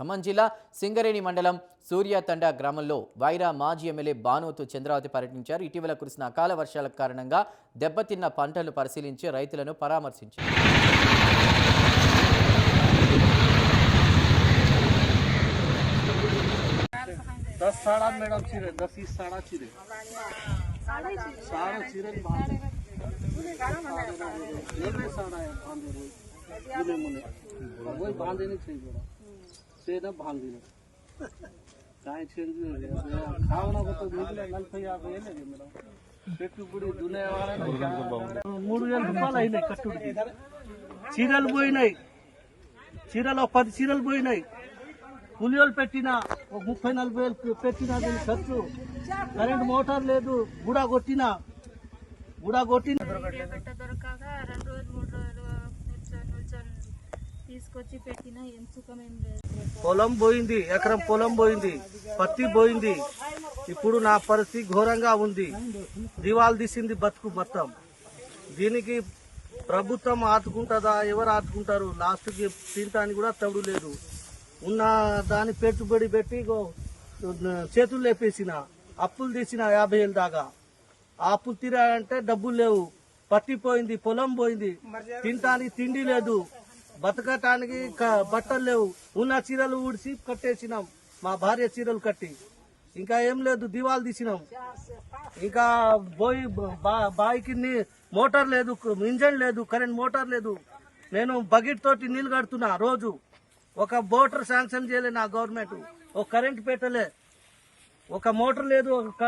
ఖమ్మం జిల్లా సింగరేణి మండలం సూర్యాతండ గ్రామంలో వైరా మాజీ ఎమ్మెల్యే బానోతు చంద్రావతి పర్యటించారు ఇటీవల కురిసిన అకాల వర్షాల కారణంగా దెబ్బతిన్న పంటలు పరిశీలించి రైతులను పరామర్శించారు दस साड़ा मैडम चिरे दस ही साड़ा चिरे साड़ा चिरे बांधे ये भी साड़ा है बांधे रोज मुने मुने वही बांधे नहीं चाहिए చేయడం బాగా తినడం కాయచేది కావనకపోతే మిగిలిన నలభై యాభై ఏళ్ళు మేడం మూడు వేల రూపాయలు అయినాయి కట్టుడికి చీరలు పోయినాయి చీరలు పది చీరలు పోయినాయి పులియోలు పెట్టిన ఒక ముప్పై నలభై వేలు పెట్టిన దీని ఖర్చు కరెంటు మోటార్ లేదు గుడా కొట్టిన గుడా కొట్టిన దొరకగా రెండు తీసుకొచ్చి పెట్టినా ఏం సుఖం ఏం లేదు. పొలం పోయింది ఎకరం పొలం పోయింది పత్తి పోయింది. ఇప్పుడు నా పరిస్థితి ఘోరంగా ఉంది. దివాలు తీసింది బతుకు మొత్తం. దీనికి ప్రభుత్వం ఆదుకుంటుందా ఎవరు ఆదుకుంటారు? లాస్ట్కి తింటానికి కూడా తవుడు లేదు. ఉన్న దాని పెట్టుబడి పెట్టి చేతులు లేపేసిన అప్పులు తీసిన యాభై ఏళ్ళ దాకా. ఆ అప్పులు తీరాలంటే డబ్బులు లేవు. పత్తి పోయింది పొలం పోయింది. తినటానికి తిండి లేదు. బతకటానికి బట్టలు లేవు. ఉన్న చీరలు ఊడిసి కట్టేసినాం. మా భార్య చీరలు కట్టి. ఇంకా ఏం లేదు దివాలు తీసినాం. ఇంకా బోయి బా- బాయికి నీ- మోటార్ లేదు ఇంజన్ లేదు కరెంట్ మోటార్ లేదు. నేను బకెట్ తోటి నీళ్ళు కడుతున్నా రోజు. ఒక మోటార్ శాంక్షన్ చేయలే నా గవర్నమెంట్. ఒక కరెంట్ పెట్టలే. ఒక మోటార్ లేదు ఒక